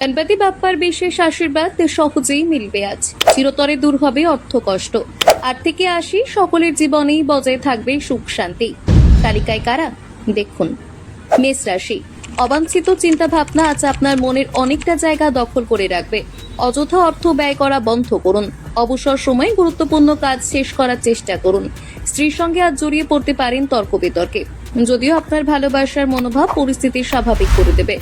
গণপতি বাপ্পার বিশেষ আশীর্বাদ সহজেই মিলবে আজ। চিরতরে দূর হবে অর্থ কষ্ট। আর থেকে আসি, সকলের জীবনেই বজায় থাকবে সুখ শান্তি। তালিকায় কারা? দেখুন। মেষ রাশি। অবাঞ্ছিত চিন্তা ভাবনা আজ আপনার মনের অনেকটা জায়গা দখল করে রাখবে। অযথা অর্থ ব্যয় করা বন্ধ করুন। অবসর সময়ে গুরুত্বপূর্ণ কাজ শেষ করার চেষ্টা করুন। স্ত্রীর সঙ্গে আজ জড়িয়ে পড়তে পারেন তর্ক বিতর্কে। যদিও আপনার ভালোবাসার মনোভাব পরিস্থিতি স্বাভাবিক করে দেবে।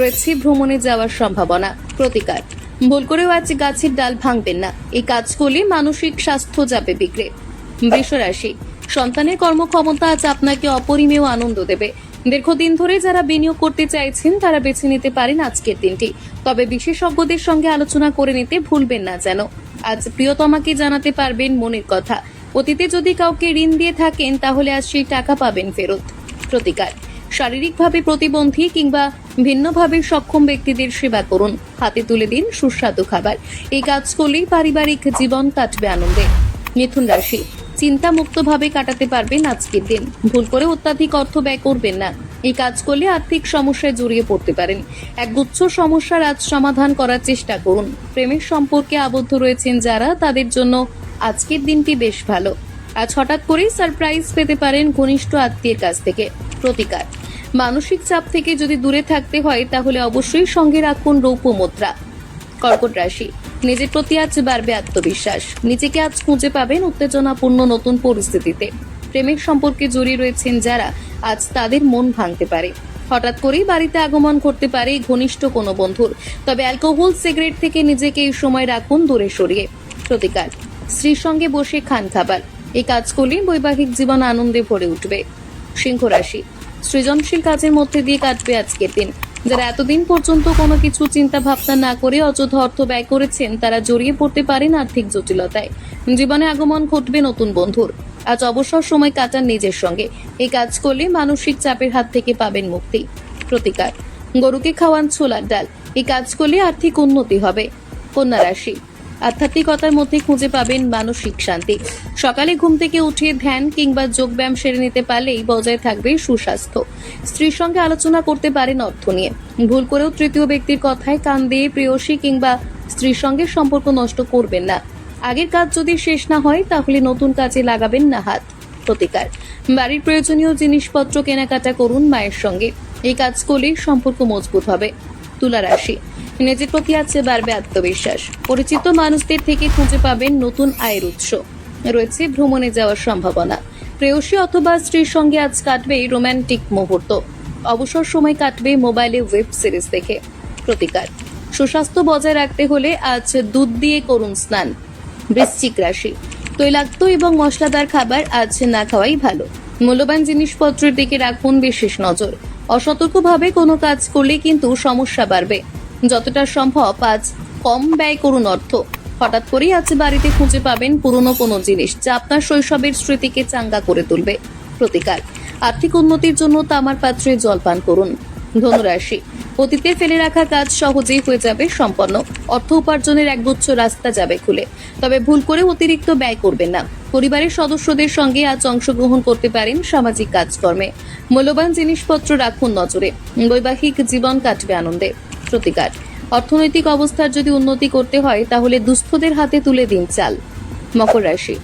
রয়েছে ভ্রমণে যাওয়ার সম্ভাবনা, প্রতিকার। ভুল করেও আজ গাছের ডাল ভাঙবেন না। এই কাজ করলে মানসিক স্বাস্থ্য যাবে বিগড়ে। বৃষ রাশি সন্তানের কর্মক্ষমতা আজ আপনাকে অপরিমেয় আনন্দ দেবে। দীর্ঘদিন ধরে যারা বিনিয়োগ করতে চাইছেন, তারা বেছে নিতে পারেন আজকের দিনটি। তবে বিশেষজ্ঞদের সঙ্গে আলোচনা করে নিতে ভুলবেন না যেন। আজ প্রিয়তমাকে জানাতে পারবেন মনের কথা। অতীতে যদি কাউকে ঋণ দিয়ে থাকেন, তাহলে আজ সেই টাকা পাবেন ফেরত। প্রতিকার শারীরিকভাবে প্রতিবন্ধী কিংবা ভিন্নভাবে সক্ষম ব্যক্তিদের সেবা করুন। হাতে তুলে দিন সুস্বাদু খাবার। এই কাজ করলেই পারিবারিক জীবন কাটবে আনন্দে। মিথুন রাশি চিন্তা মুক্তভাবে কাটাতে পারবেন আজকের দিন। ভুল করে অত্যাধিক অর্থ ব্যয় করবেন না। এই কাজ করলে আর্থিক সমস্যায় জড়িয়ে পড়তে পারেন। এক গুচ্ছ সমস্যার আজ সমাধান করার চেষ্টা করুন। প্রেমের সম্পর্কে আবদ্ধ রয়েছেন যারা, তাদের জন্য আজকের দিনটি বেশ ভালো। আজ হঠাৎ করেই সারপ্রাইজ পেতে পারেন ঘনিষ্ঠ আত্মীয়ের কাছ থেকে। প্রতিকার। মানসিক চাপ থেকে যদি দূরে থাকতে হয়, তাহলে অবশ্যই সঙ্গে রাখুন রৌপ্য মুদ্রা। কর্কট রাশি, নিজের প্রতি আজ বাড়বে আত্মবিশ্বাস। নিজেকে আজ খুঁজে পাবেন উত্তেজনাপূর্ণ নতুন পরিস্থিতিতে। প্রেমের সম্পর্কে জড়িয়ে রয়েছেন যারা, আজ তাদের মন ভাঙতে পারে। হঠাৎ করেই বাড়িতে আগমন করতে পারে ঘনিষ্ঠ কোনো বন্ধুর। তবে অ্যালকোহল, সিগারেট থেকে নিজেকে এই সময় রাখুন দূরে সরিয়ে। প্রতিকার, স্ত্রীর সঙ্গে বসে খান খাবার। এই কাজ করলে বৈবাহিক জীবন আনন্দে ভরে উঠবে। সিংহ রাশি সৃজনশীল কাজের মধ্যে দিয়ে কাটবে আজকের দিন। যারা এতদিন পর্যন্ত কোনো কিছু চিন্তা ভাবনা না করে অযথা অর্থ ব্যয় করেছেন, তারা জড়িয়ে পড়তে পারেন আর্থিক জটিলতায়। জীবনে আগমন ঘটবে নতুন বন্ধুর। আজ অবসর সময় কাটান নিজের সঙ্গে। এই কাজ করলে মানসিক চাপের হাত থেকে পাবেন মুক্তি। প্রতিকার। গরুকে খাওয়ান ছোলার ডাল। এই কাজ করলে আর্থিক উন্নতি হবে। কন্যা রাশি। আধ্যাত্মিকতার মধ্যে খুঁজে পাবেন মানসিক শান্তি। সকালে ঘুম থেকে উঠে ধ্যান কিংবা যোগব্যায়াম সেরে নিতে পারলেই বজায় থাকবে সুস্বাস্থ্য। স্ত্রীর সঙ্গে আলোচনা করতে পারেন অর্থ নিয়ে। ভুল করেও তৃতীয় ব্যক্তির কথায় কান দিয়ে প্রেয়সী কিংবা স্ত্রীর সঙ্গে সম্পর্ক নষ্ট করবেন না। আগের কাজ যদি শেষ না হয়, তাহলে নতুন কাজে লাগাবেন না হাত। প্রতিকার। বাড়ির প্রয়োজনীয় জিনিসপত্র কেনাকাটা করুন মায়ের সঙ্গে। এই কাজ করলেই সম্পর্ক মজবুত হবে। তুলা রাশি নিজের প্রতি আছে বাড়বে আত্মবিশ্বাস। পরিচিত মানুষদের থেকে খুঁজে পাবেন নতুন আয়ের উৎস। রয়েছে ভ্রমণে যাওয়ার সম্ভাবনা। প্রেয়সী অথবা স্ত্রীর সঙ্গে আজ কাটবে রোম্যান্টিক মুহূর্ত। অবসর সময় কাটবে মোবাইলে ওয়েব সিরিজ দেখে। প্রতিকার। সুস্বাস্থ্য বজায় রাখতে হলে আজ দুধ দিয়ে করুন স্নান। বৃশ্চিক রাশি। তৈলাক্ত এবং মশলাদার খাবার আজ না খাওয়াই ভালো। মূল্যবান জিনিসপত্রের দিকে রাখুন বিশেষ নজর। অসতর্কভাবে কোনো কাজ করলে কিন্তু সমস্যা বাড়বে। যতটা সম্ভব আজ কম ব্যয় করুন অর্থ। হঠাৎ করেই আজ বাড়িতে খুঁজে পাবেন পুরনো কোনো জিনিস যা আপনার শৈশবের স্মৃতিকে চাঙ্গা করে তুলবে। প্রতিকার। আর্থিক উন্নতির জন্য তামার পাত্রে জল পান করুন। ধনুরাশি। অতীতে ফেলে রাখা কাজ সহজেই হয়ে যাবে, সম্পন্ন। অর্থ উপার্জনের একগুচ্ছ রাস্তা যাবে খুলে। তবে ভুল করে অতিরিক্ত ব্যয় করবেন না। পরিবারের সদস্যদের সঙ্গে আজ অংশগ্রহণ করতে পারেন সামাজিক কাজকর্মে। মূল্যবান জিনিসপত্র রাখুন নজরে। বৈবাহিক জীবন কাটবে আনন্দে। প্রতিকার অর্থনৈতিক অবস্থার যদি উন্নতি করতে হয়, তাহলে দুস্থদের হাতে তুলে দিন চাল। মকর রাশি।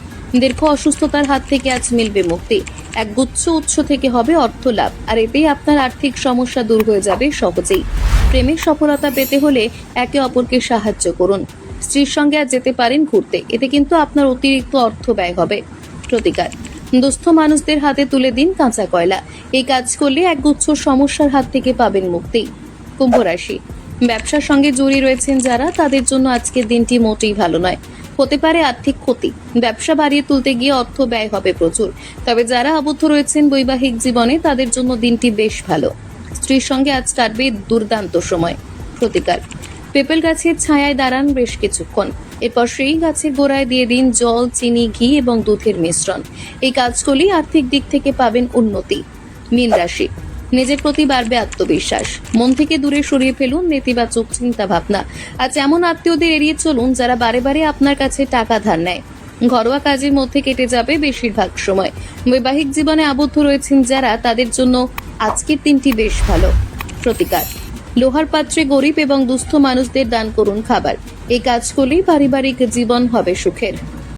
দীর্ঘ অসুস্থতার হাত থেকে আজ মিলবে মুক্তি। এক গুচ্ছ উৎস থেকে হবে অর্থ লাভ। আর এতেই আপনার আর্থিক সমস্যা দূর হয়ে যাবে সহজেই। প্রেমের সফলতা পেতে হলে একে অপরকে সাহায্য করুন। স্ত্রীর সঙ্গে আজ যেতে পারেন ঘুরতে। এতে কিন্তু আপনার অতিরিক্ত অর্থ ব্যয় হবে। প্রতিকার। দুস্থ মানুষদের হাতে তুলে দিন কাঁচা কয়লা। এই কাজ করলে একগুচ্ছ সমস্যার হাত থেকে পাবেন মুক্তি। কুম্ভ রাশি। ব্যবসার সঙ্গে জড়িয়ে রয়েছেন যারা, তাদের জন্য আজকের দিনটি মোটেই ভালো নয়। হতে পারে আর্থিক ক্ষতি। ব্যবসা বাড়িয়ে তুলতে গিয়ে অর্থ ব্যয় হবে প্রচুর। তবে যারা আবদ্ধ রয়েছেন বৈবাহিক জীবনে, তাদের জন্য দিনটি বেশ ভালো। স্ত্রীর সঙ্গে আজ কাটবে দুর্দান্ত সময়। প্রতিকার। পেপেল গাছের ছায়ায় দাঁড়ান বেশ কিছুক্ষণ। এরপর সেই গাছের গোড়ায় দিয়ে দিন জল, চিনি, ঘি এবং দুধের মিশ্রণ। এই কাজগুলি আর্থিক দিক থেকে পাবেন উন্নতি। মীন রাশি। নিজের প্রতি বাড়বে আত্মবিশ্বাস। মন থেকে দূরে সরিয়ে ফেলুন নেতিবাচক চিন্তা ভাবনা আজ এমন আত্মীয়দের এড়িয়ে চলুন, যারা বারে বারে আপনার কাছে টাকা ধার নেয়। ঘরোয়া কাজের মধ্যে কেটে যাবে বেশিরভাগ সময়। বৈবাহিক জীবনে আবদ্ধ রয়েছেন যারা, তাদের জন্য আজকের দিনটি বেশ ভালো। প্রতিকার। লোহার পাত্রে গরিব এবং দুস্থ মানুষদের দান করুন খাবার। এই কাজ করলেই পারিবারিক জীবন হবে সুখের।